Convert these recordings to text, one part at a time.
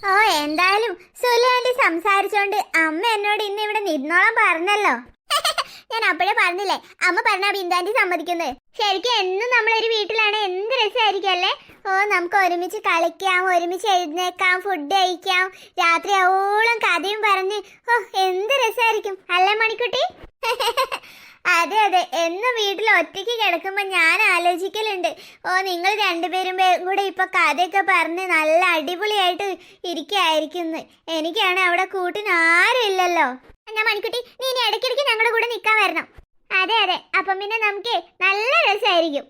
ഓ എന്തായാലും സുലിയാണ്ടി സംസാരിച്ചോണ്ട് അമ്മ എന്നോട് ഇന്ന് ഇവിടെ നിന്നോളം പറഞ്ഞല്ലോ. ഞാൻ അപ്പോഴേ പറഞ്ഞില്ലേ അമ്മ പറഞ്ഞ ബിന്ദാന്റി സമ്മതിക്കുന്നത് ശരിക്കും എന്നും നമ്മളൊരു വീട്ടിലാണ് എന്ത് രസമായിരിക്കും അല്ലേ? ഓ നമുക്ക് ഒരുമിച്ച് കളിക്കാം ഒരുമിച്ച് എഴുന്നേക്കാം ഫുഡ് കഴിക്കാം രാത്രി ആവോളം കഥയും പറഞ്ഞ്. ഓ എന്ത് രസമായിരിക്കും അല്ലേ മണിക്കുട്ടി? അതെ അതെ. എന്നും വീട്ടിൽ ഒറ്റയ്ക്ക് കിടക്കുമ്പോൾ ഞാൻ ആലോചിക്കലുണ്ട്. ഓ നിങ്ങൾ രണ്ടുപേരും കൂടെ ഇപ്പൊ കഥയൊക്കെ പറഞ്ഞ് നല്ല അടിപൊളിയായിട്ട് ഇരിക്കായിരിക്കുന്നു എനിക്കാണ് അവിടെ കൂട്ടിന് ആരും ഇല്ലല്ലോ. എന്നാ മണിക്കുട്ടി നീ ഇനി ഇടയ്ക്കിടയ്ക്ക് ഞങ്ങളുടെ കൂടെ നിൽക്കാൻ വരണം. അതെ അതെ. അപ്പം പിന്നെ നമുക്ക് നല്ല രസമായിരിക്കും.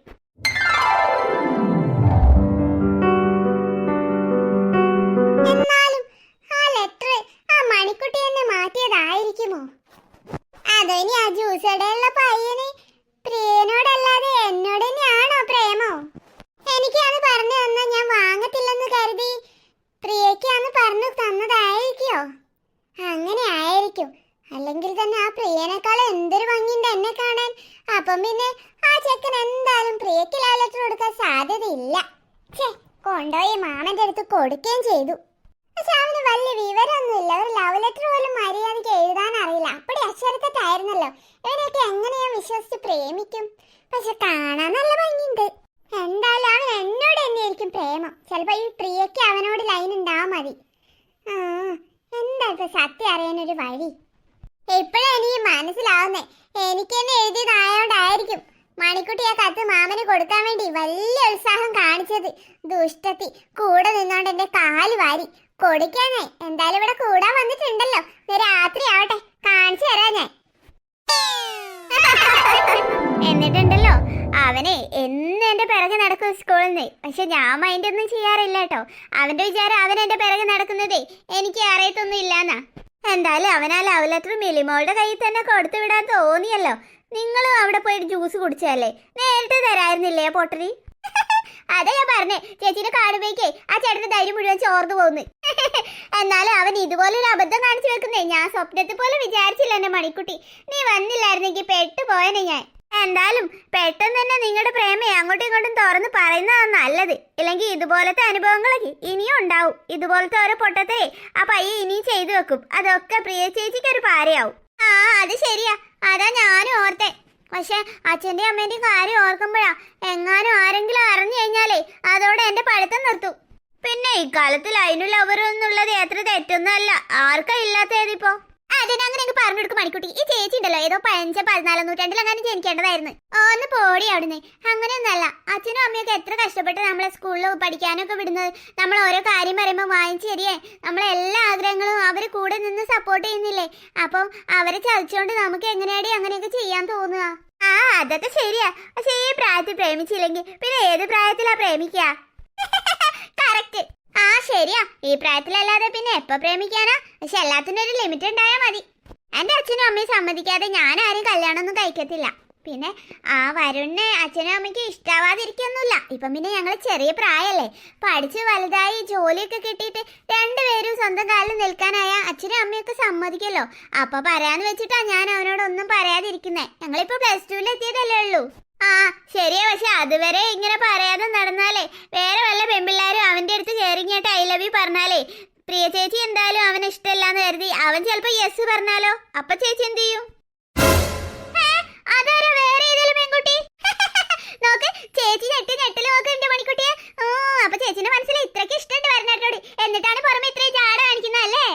എന്നാലും ആ ലെറ്റർ ആ മണിക്കുട്ടി എന്നെ മാറ്റിയതായിരിക്കുമോ? അതോ ഇനി ആ ജ്യൂസടയുള്ള പയ്യന് പ്രിയനോടല്ലാതെ എന്നോട് തന്നെയാണോ പ്രേമോ എനിക്കാണ് പറഞ്ഞു തന്ന ഞാൻ വാങ്ങത്തില്ലെന്ന് കരുതി പ്രിയക്കാന്ന് പറഞ്ഞു തന്നതായിരിക്കോ അങ്ങനെ ആയിരിക്കും അല്ലെങ്കിൽ തന്നെ ആ പ്രിയനേക്കാൾ എന്തൊരു ഭംഗിയുണ്ട് എന്നെ കാണാൻ അപ്പം പിന്നെ ആ ചെക്കൻ എന്തായാലും പ്രിയക്ക് ലവ് ലെറ്റർ കൊടുക്കാൻ സാധ്യതയില്ല. ഛേ കൊണ്ടുപോയി മാമന്റെ അടുത്ത് കൊടുക്കുകയും ചെയ്തു. പക്ഷെ അവന് വലിയ വിവരമൊന്നുമില്ല. ഒരു ലവ് ലെറ്റർ പോലും മര്യാദയ്ക്ക് എഴുതാൻ അറിയില്ല. അപ്പടി അക്ഷരത്തെറ്റായിരുന്നല്ലോ ഇവനെയൊക്കെ എങ്ങനെയാ വിശ്വസിച്ച് പ്രേമിക്കും? പക്ഷെ കാണാൻ നല്ല ഭംഗിയുണ്ട്. എന്തായാലും അവൻ എന്നോട് തന്നെയായിരിക്കും പ്രേമം. ചിലപ്പോൾ ഈ പ്രിയയ്ക്ക് അവനോട് ലൈൻ ഉണ്ടാവാൻ മതി. ആ എന്താ സത്യം അറിയാനൊരു വഴി? ഇപ്പോഴാ എനിക്ക് മനസ്സിലാവുന്നേ. എനിക്ക് തന്നെ എഴുതിയതായോണ്ടായിരിക്കും മണിക്കുട്ടി ആ കത്ത് മാമന് കൊടുക്കാൻ വേണ്ടി വലിയ ഉത്സാഹം കാണിച്ചത്. ദുഷ്ടത്തി കൂടെ നിന്നോണ്ട് എന്റെ കാൽ വാരി. കൊടുക്കാനേ എന്തായാലും ഇവിടെ കൂടാൻ വന്നിട്ടുണ്ടല്ലോ. രാത്രി ആവട്ടെ കാണിച്ചു തരാം ഞാൻ. എന്നിട്ടുണ്ടല്ലോ അവനെ എന്നും എന്റെ പിറകെ നടക്കും സ്കൂളിൽ നിന്ന് പക്ഷെ ഞാൻ മൈൻഡ് ഒന്നും ചെയ്യാറില്ല കേട്ടോ. അവന്റെ വിചാരം അവൻ എന്റെ പിറകെ നടക്കുന്നതേ. എനിക്ക് അറിയത്തൊന്നും ഇല്ലാന്നാ എന്തായാലും അവൻ ആ ലവ് ലെറ്റർ മിലിമോളുടെ കയ്യിൽ തന്നെ കൊടുത്തു വിടാൻ തോന്നിയല്ലോ. നിങ്ങളും അവിടെ പോയിട്ട് ജ്യൂസ് കുടിച്ചല്ലേ നേരിട്ട് തരായിരുന്നില്ലേ പൊട്ടറി അതെ ഞാൻ പറഞ്ഞേ ചേച്ചിയുടെ കാണുമ്പോഴേക്കേ ആ ചേട്ടന്റെ ധൈര്യം മുഴുവൻ ചോർന്നു പോകുന്നു. എന്നാലും അവൻ ഇതുപോലെ ഒരു അബദ്ധം കാണിച്ചു വെക്കുന്നേ. ഞാൻ സ്വപ്നത്തിൽ പോലെ വിചാരിച്ചില്ല എന്റെ മണിക്കുട്ടി. നീ വന്നില്ലായിരുന്നെങ്കിൽ പെട്ടു പോയനെ ഞാൻ. എന്തായാലും പെട്ടെന്ന് തന്നെ നിങ്ങളുടെ പ്രേമയെ അങ്ങോട്ടും ഇങ്ങോട്ടും തുറന്ന് പറയുന്നതാണ് നല്ലത്. ഇല്ലെങ്കിൽ ഇതുപോലത്തെ അനുഭവങ്ങളൊക്കെ ഇനിയും ഉണ്ടാവും. ഇതുപോലത്തെ ഓരോ പൊട്ടത്തെ ആ പയ്യെ ഇനിയും ചെയ്തു വെക്കും. അതൊക്കെ പ്രിയ ചേച്ചിക്ക് ഒരു പാരയാവും. ആ അത് ശരിയാ. അതാ ഞാനും ഓർത്തെ. പക്ഷെ അച്ഛന്റെ അമ്മേന്റെയും കാര്യം ഓർക്കുമ്പോഴാ എങ്ങാനും ആരെങ്കിലും അറിഞ്ഞു കഴിഞ്ഞാലേ അതോടെ എന്റെ പഠിത്തം നിർത്തും. പിന്നെ ഇക്കാലത്തിൽ അതിന് ലവർ എന്നുള്ളത് എത്ര തെറ്റൊന്നുമല്ല. ആർക്കാ ഇല്ലാത്തതിപ്പോ അതിനങ്ങനെ എനിക്ക് പറഞ്ഞു കൊടുക്കും മണിക്കുട്ടി. ഈ ചേച്ചി ഉണ്ടല്ലോ ഏതോ പതിനഞ്ച് പതിനാലാം നൂറ്റാണ്ടിൽ അങ്ങനെ ജനിക്കേണ്ടതായിരുന്നു. ഒന്ന് പോടി അവിടുന്ന്. അങ്ങനെയൊന്നല്ല അച്ഛനും അമ്മയൊക്കെ എത്ര കഷ്ടപ്പെട്ട് നമ്മളെ സ്കൂളിൽ പഠിക്കാനൊക്കെ വിടുന്നത്. നമ്മൾ ഓരോ കാര്യം പറയുമ്പോൾ വാങ്ങിച്ചു തരികയെ നമ്മളെ എല്ലാ ആഗ്രഹങ്ങളും അവർ കൂടെ നിന്ന് സപ്പോർട്ട് ചെയ്യുന്നില്ലേ? അപ്പം അവരെ ചതിച്ചുകൊണ്ട് നമുക്ക് എങ്ങനെയാടി അങ്ങനെയൊക്കെ ചെയ്യാൻ തോന്നുക? ആ അതൊക്കെ ശരിയാ. പക്ഷേ ഈ പ്രായത്തിൽ പ്രേമിച്ചില്ലെങ്കിൽ പിന്നെ ഏത് പ്രായത്തിലാ പ്രേമിക്കുക? കറക്റ്റ് ആ ശരിയാ. ഈ പ്രായത്തിലല്ലാതെ പിന്നെ എപ്പോ പ്രേമിക്കാനാ? പക്ഷെ എല്ലാത്തിനും ഒരു ലിമിറ്റ് ഉണ്ടായാ മതി. എന്റെ അച്ഛനും അമ്മയും സമ്മതിക്കാതെ ഞാൻ ആരും കല്യാണം ഒന്നും കഴിക്കത്തില്ല. പിന്നെ ആ വരുണിനെ അച്ഛനും അമ്മയ്ക്ക് ഇഷ്ടാവാതിരിക്കൊന്നുമില്ല. ഇപ്പം പിന്നെ ഞങ്ങൾ ചെറിയ പ്രായമല്ലേ പഠിച്ച് വലുതായി ജോലിയൊക്കെ കിട്ടിയിട്ട് രണ്ടുപേരും സ്വന്തം കാലിൽ നിൽക്കാനായ അച്ഛനും അമ്മയൊക്കെ സമ്മതിക്കല്ലോ. അപ്പൊ പറയാന്ന് വെച്ചിട്ടാ ഞാൻ അവനോടൊന്നും പറയാതിരിക്കുന്നേ. ഞങ്ങളിപ്പോ പ്ലസ് ടുവിൽ എത്തിയതല്ലേ ഉള്ളൂ. ആ ശരിയാ പക്ഷെ അതുവരെ ഇങ്ങനെ പറയാതെ നടന്നാലേ വേറെ വല്ല പെമ്പിള്ളാരും അവന്റെ അടുത്ത് കയറിങ്ങിയിട്ട് ഐ ലവ് യു പറഞ്ഞാലേ പ്രിയ ചേച്ചി എന്തായാലും അവന് ഇഷ്ടമല്ലാന്ന് കരുതി. അവൻ ചിലപ്പോ യെസ് പറഞ്ഞാലോ? അപ്പൊ ചേച്ചി എന്ത് ചെയ്യും? ചേച്ചി ഓ എന്നിട്ടാണ് കാണിക്കുന്നല്ലേ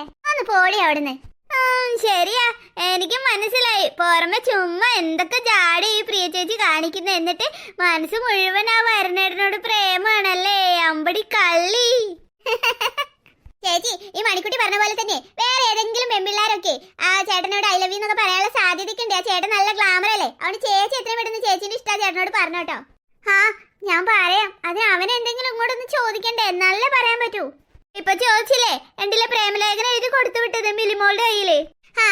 ശരിയാ. എനിക്ക് മനസ്സിലായി. പുറമെ ചുമ്മാ എന്തൊക്കെ ജാടി ഈ പ്രിയ ചേച്ചി കാണിക്കുന്ന. എന്നിട്ട് മനസ്സ് മുഴുവൻ ആ വരണേടനോട് പ്രേമാണല്ലേ? അമ്പടി കള്ളി. ചേച്ചി ഈ മണിക്കുട്ടി പറഞ്ഞ പോലെ തന്നെ വേറെ ഏതെങ്കിലും പെമ്പിള്ളാരൊക്കെ ആ ചേട്ടനോട് ഐ ലവ് എന്നൊക്കെ പറയാനുള്ള സാധ്യതയൊക്കെ ഉണ്ട് ആ ചേട്ടൻ നല്ല ഗ്ലാമർ അല്ലേ? അവന് ചേച്ചി എത്രയും പെട്ടെന്ന് ചേച്ചിന്റെ ഇഷ്ടം ചേട്ടനോട് പറഞ്ഞു കേട്ടോ. ആ ഞാൻ പറയാം. അതിന് അവൻ എന്തെങ്കിലും ഇങ്ങോട്ടൊന്ന് ചോദിക്കണ്ടേ? നല്ല പറയാൻ പറ്റൂ. ഇപ്പൊ ചോദിച്ചില്ലേ? എന്റെ പ്രേമലേഖനം എഴുതി കൊടുത്തു വിട്ടത് മിലിമോളുടെ കയ്യിൽ? ആ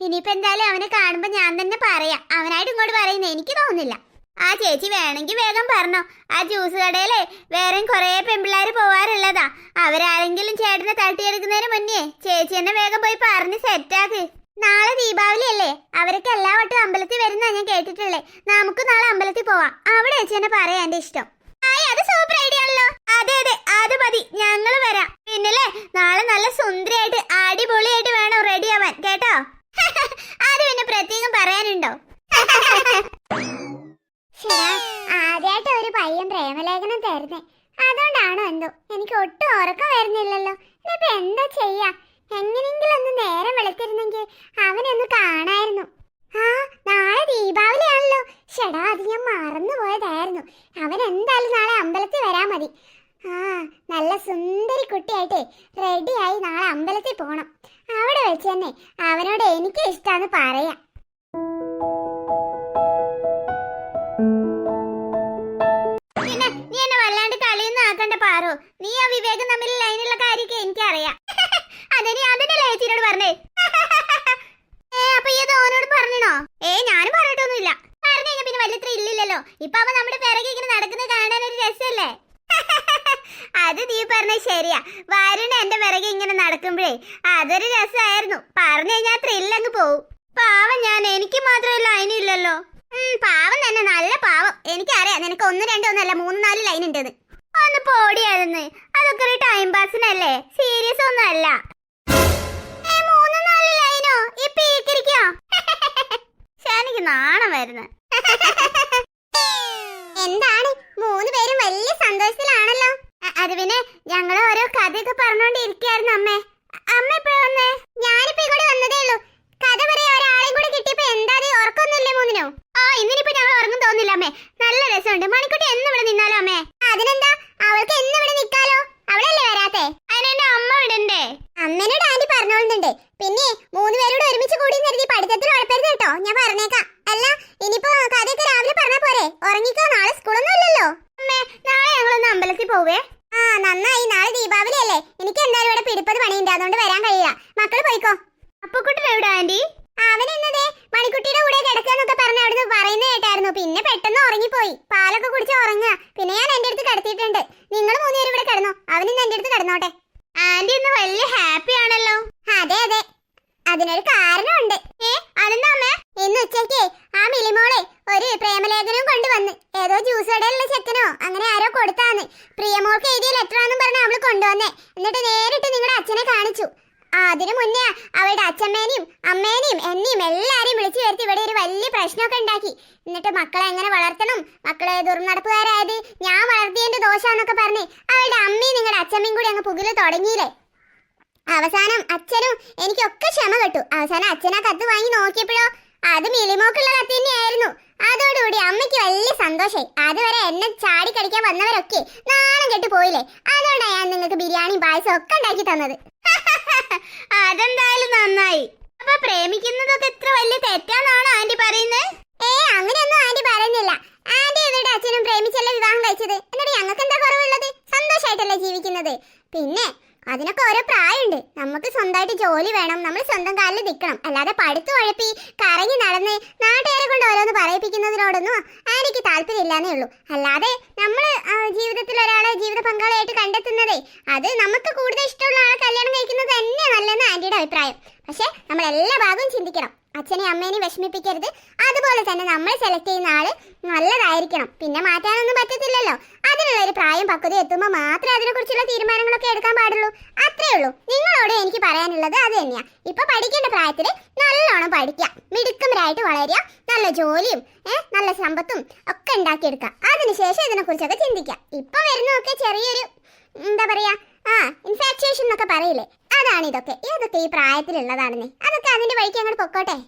ഇനിയിപ്പോ എന്തായാലും അവനെ കാണുമ്പോ ഞാൻ തന്നെ പറയാം. അവനായിട്ട് ഇങ്ങോട്ട് പറയുന്ന എനിക്ക് തോന്നുന്നില്ല. ആ ചേച്ചി വേണമെങ്കിൽ വേഗം പറഞ്ഞോ. ആ ജ്യൂസ് കടയിലെ വേറെയും കുറേ പെൺപിള്ളേർ പോവാറുള്ളതാ. അവരാരെങ്കിലും ചേട്ടനെ തട്ടിയെടുക്കുന്നതിന് മുന്നേ ചേച്ചി എന്നെ വേഗം പോയി പറഞ്ഞ് സെറ്റാക്ക് നാളെ ദീപാവലി അല്ലേ? അവരൊക്കെ എല്ലാ വട്ടം അമ്പലത്തിൽ വരുന്ന ഞാൻ കേട്ടിട്ടുള്ളേ. നമുക്ക് നാളെ അമ്പലത്തിൽ പോവാം. അവിടെ ചേച്ചി എന്നെ പറയാ എന്റെ ഇഷ്ടം. ആയി അത് സൂപ്പർ ഐഡിയ ആണല്ലോ. അതെ അതെ അത് മതി. ഞങ്ങൾ വരാം. പിന്നല്ലേ നാളെ നല്ല സുന്ദരിയായിട്ട് അടിപൊളിയായിട്ട് വേണം റെഡി ആവാൻ. കേട്ടോ? അത് പ്രത്യേകം പറയാനുണ്ടോ? ആദ്യമായിട്ട് ഒരു പയ്യൻ പ്രേമലേഖനം തരുന്നേ. അതുകൊണ്ടാണോ എന്തോ? എനിക്ക് ഒട്ടും ഉറക്കം വരുന്നില്ലല്ലോ. ഇനിയിപ്പോ എന്താ ചെയ്യാ? എങ്ങനെങ്കിലും ഒന്ന് നേരം വെളുത്തിരുന്നെങ്കിൽ അവനൊന്ന് കാണായിരുന്നു. ആ നാളെ ദീപാവലി ആണല്ലോ ഷെടാ അത് ഞാൻ മറന്നു പോയതായിരുന്നു അവൻ എന്തായാലും നാളെ അമ്പലത്തിൽ വരാൻ മതി. ആ നല്ല സുന്ദരി കുട്ടിയായിട്ടേ റെഡിയായി നാളെ അമ്പലത്തിൽ പോകണം അവിടെ വെച്ച് തന്നെ അവനോട് എനിക്ക് ഇഷ്ടമാന്ന് പറയാം. പിന്നെ നീ എന്നെ വല്ലാണ്ട് കളിയൊന്നും ആക്കണ്ട നീ ആ വിവേകം തമ്മിൽ ലൈനുള്ള കാര്യമൊക്കെ എനിക്കറിയാം. അതെ നീ അതിന്റെ ലേച്ചിനോട് പറഞ്ഞേ. ഏ അപ്പൊ ഈ ഓനോട് പറഞ്ഞണോ? ഏ ഞാനും പറഞ്ഞിട്ടൊന്നുമില്ല. പറഞ്ഞു കഴിഞ്ഞാൽ പിന്നെ വലിയ ഇല്ലില്ലല്ലോ ഇപ്പൊ അവൻ നമ്മുടെ പിറകെ ഇങ്ങനെ നടക്കുന്നത് കാണാൻ ഒരു രസമല്ലേ അത് നീ പറഞ്ഞ ശരിയാ. വരുണ എന്റെ പിറകെ ഇങ്ങനെ നടക്കുമ്പോഴേ അതൊരു രസമായിരുന്നു. പറഞ്ഞു കഴിഞ്ഞാൽ ത്രില്ലങ്ങ് പോവും. പാവം ഞാൻ എനിക്ക് മാത്രമേ അതിനില്ലല്ലോ ഇല്ലല്ലോ. പാവം തന്നെ നല്ല പാവം. എനിക്കറിയാം നിനക്ക് ഒന്ന് രണ്ടൊന്നല്ല മൂന്ന് നാല് ലൈൻ ഉണ്ടെന്ന്. ഒന്ന് പോടിയായിരുന്നു അതൊക്കെ ഒരു ടൈം പാസിനല്ലേ സീരിയസ് ഒന്നും അല്ല. മൂന്ന് നാല് ലൈനോ നാണം വരുന്നു എന്താണ് മൂന്ന് പേരും വലിയ സന്തോഷത്തിലാണല്ലോ അ- അത് പിന്നെ ഞങ്ങൾ ഓരോ കഥയൊക്കെ പറഞ്ഞോണ്ടിരിക്കായിരുന്നു അമ്മേ അ- അമ്മ എപ്പോഴാ വന്നേ ഞാനിപ്പോ ഇങ്ങോട്ട് വന്നതേ ഉള്ളൂ കഥ പറയാൻ ഒരാളെയും കൂടെ കിട്ടിയപ്പോ എന്താ അത് ഉറക്കൊന്നുമില്ലേ മൂന്നിനോ ആ ഇന്നിനിപ്പോ ഞങ്ങൾ ഉറങ്ങും തോന്നില്ല അമ്മേ നല്ല രസമുണ്ട് മണിക്കുട്ടി എന്ന് ഇവിടെ നിന്നാലോ അമ്മേ അതിനെന്താ അവൾക്ക് എന്ന് ഇവിടെ നിക്കാലോ അവളല്ലേ വരാത്തെ അതിനെന്റെ അമ്മ വിടണ്ടേ അമ്മേനോട് ആന്റി പറഞ്ഞോളുന്നുണ്ട് പിന്നെ മൂന്ന് പേരോട് ഒരുമിച്ച് കൂടി കരുതി പഠിത്തത്തിൽ ഉഴപ്പരുത് കേട്ടോ ഞാൻ പറഞ്ഞേക്കാം അല്ല ഇനിയിപ്പോ കഥയൊക്കെ രാവിലെ പറഞ്ഞാ പോരെ? ഉറങ്ങിക്കോ നാളെ സ്കൂളൊന്നും ഇല്ലല്ലോ. അമ്മേ നാളെ ഞങ്ങളൊന്ന് അമ്പലത്തിൽ പോവേ. ആ നന്നായി. നാളെ ദീപാവലി അല്ലേ എനിക്ക് എന്തായാലും ഇവിടെ പിടിപ്പത് പണിയുണ്ട്. അതുകൊണ്ട് വരാൻ കഴിയില്ല. മക്കൾ പോയിക്കോ. അപ്പൊ കുട്ടൻ എവിടെ ആന്റി? അവൻ എന്നതേ? മണിക്കുട്ടിയുടെ കൂടെ കിടക്കാന്നൊക്കെ പറഞ്ഞ അവിടുന്ന് പറയുന്ന കേട്ടായിരുന്നു. പിന്നെ പെട്ടെന്ന് ഉറങ്ങിപ്പോയി. പാലൊക്കെ കുടിച്ച് ഉറങ്ങുക. പിന്നെ ഞാൻ എന്റെ അടുത്ത് കിടത്തിയിട്ടുണ്ട്. നിങ്ങൾ മൂന്നുപേരും ഇവിടെ കിടന്നോ. അവൻ എന്റെ അടുത്ത് കിടന്നോട്ടെ. ആന്റി ഇന്ന് വലിയ ഹാപ്പി ആണല്ലോ. അതെ അതെ. അതിനൊരു കാരണമുണ്ട്. ഏ അതെന്താ അമ്മേ? ഇന്ന് ഉച്ചയ്ക്ക് ആ മിലിമോളെ ഒരു പ്രേമലേഖനം കൊണ്ടുവന്ന്. ഏതോ ജ്യൂസ് കടയിലുള്ള ചെക്കനോ അങ്ങനെ ആരോ കൊടുത്താന്ന്. പ്രിയമോൾക്ക് എഴുതിയ ലെറ്റർ ആണെന്നും പറഞ്ഞ അവൾ കൊണ്ടുവന്നേ. എന്നിട്ട് നേരിട്ട് നിങ്ങളുടെ അച്ഛനെ കാണിച്ചു. അതിനു മുന്നേ അവളുടെ അച്ഛമ്മേനെയും അമ്മേനെയും എന്നെയും എല്ലാരെയും വിളിച്ചു വരുത്തി ഇവിടെ ഒരു വലിയ പ്രശ്നമൊക്കെ ഉണ്ടാക്കി. എന്നിട്ട് മക്കളെ എങ്ങനെ വളർത്തണം? മക്കളെ ദുർനടപ്പുകാരായത് ഞാൻ വളർത്തിയതിന്റെ ദോഷാന്നൊക്കെ പറഞ്ഞ് അവളുടെ അമ്മയും നിങ്ങളുടെ അച്ഛമ്മയും കൂടി അങ്ങ് പുകിൽ തുടങ്ങിയില്ലേ? അവസാനം അച്ഛനും എനിക്കൊക്കെ ക്ഷമ കെട്ടു അവസാനം അച്ഛനാ കത്ത് വാങ്ങി നോക്കിയപ്പോഴോ അത് മിലിമോക്കുള്ള കത്ത് തന്നെയായിരുന്നു. അതോടുകൂടി അമ്മയ്ക്ക് വലിയ സന്തോഷമായി. അതുവരെ എന്നെ ചാടി കടിക്കാൻ വന്നവരൊക്കെ നാണം കെട്ട് പോയില്ലേ? അതുകൊണ്ടാണ് ഞാൻ നിങ്ങൾക്ക് ബിരിയാണി പായസം ഒക്കെ ഉണ്ടാക്കി തന്നത്. അതെന്തായാലും നന്നായി. അപ്പൊ പ്രേമിക്കുന്നതൊക്കെ എത്ര വലിയ തെറ്റാന്നാണ് ആന്റി പറയുന്നത് ഏ അങ്ങനെയൊന്നും ആന്റി പറയുന്നില്ല. ആന്റി ഇവരുടെ അച്ഛനും പ്രേമിച്ചല്ലേ വിവാഹം കഴിച്ചത്? എന്നിട്ട് ഞങ്ങൾക്ക് എന്താ കുറവുള്ളത്? സന്തോഷമായിട്ടല്ലേ ജീവിക്കുന്നത്? പിന്നെ അതിനൊക്കെ ഓരോ പ്രായമുണ്ട്. നമുക്ക് സ്വന്തമായിട്ട് ജോലി വേണം. നമ്മൾ സ്വന്തം കാലിൽ നിൽക്കണം. അല്ലാതെ പഠിത്തു ഉഴപ്പി കറങ്ങി നടന്ന് നാട്ടുകാരെ കൊണ്ട് ഓരോന്ന് പറയിപ്പിക്കുന്നതിനോടൊന്നും ആന്റിക്ക് താല്പര്യമില്ലാന്നേ ഉള്ളൂ. അല്ലാതെ നമ്മൾ ജീവിതത്തിൽ ഒരാളെ ജീവിത പങ്കാളിയായിട്ട് കണ്ടെത്തുന്നതേ അത് നമുക്ക് കൂടുതൽ ഇഷ്ടമുള്ള ആളെ കല്യാണം കഴിക്കുന്നത് തന്നെ നല്ലതെന്ന് ആന്റിയുടെ അഭിപ്രായം. പക്ഷേ നമ്മൾ എല്ലാ ഭാഗവും ചിന്തിക്കണം. അച്ഛനെയും അമ്മേനെയും വിഷമിപ്പിക്കരുത്. അതുപോലെ തന്നെ നമ്മൾ സെലക്ട് ചെയ്യുന്ന ആൾ നല്ലതായിരിക്കണം. പിന്നെ മാറ്റാനൊന്നും പറ്റത്തില്ലല്ലോ. അതിനുള്ള ഒരു പ്രായം പക്വത എത്തുമ്പോൾ മാത്രമേ അതിനെക്കുറിച്ചുള്ള തീരുമാനങ്ങളൊക്കെ എടുക്കാൻ പാടുള്ളൂ. അത്രേ ഉള്ളൂ. നിങ്ങളോട് എനിക്ക് പറയാനുള്ളത് അത് തന്നെയാ. ഇപ്പൊ പഠിക്കേണ്ട പ്രായത്തിൽ നല്ലോണം പഠിക്കുക മിടുക്കന്മാരായിട്ട് വളരുക. നല്ല ജോലിയും നല്ല സമ്പത്തും ഒക്കെ ഉണ്ടാക്കിയെടുക്കുക. അതിനുശേഷം ഇതിനെക്കുറിച്ചൊക്കെ ചിന്തിക്കാം. ഇപ്പൊ വരുന്നതൊക്കെ ചെറിയൊരു എന്താ പറയാ ആ ഇൻഫാക്ച്വേഷൻ എന്നൊക്കെ പറയില്ലേ? അതാണ് ഇതൊക്കെ. ഇതൊക്കെ ഈ പ്രായത്തിലുള്ളതാണെന്നേ? അതൊക്കെ അതിന്റെ വഴിക്ക് അങ്ങോട്ട് പൊക്കോട്ടെ.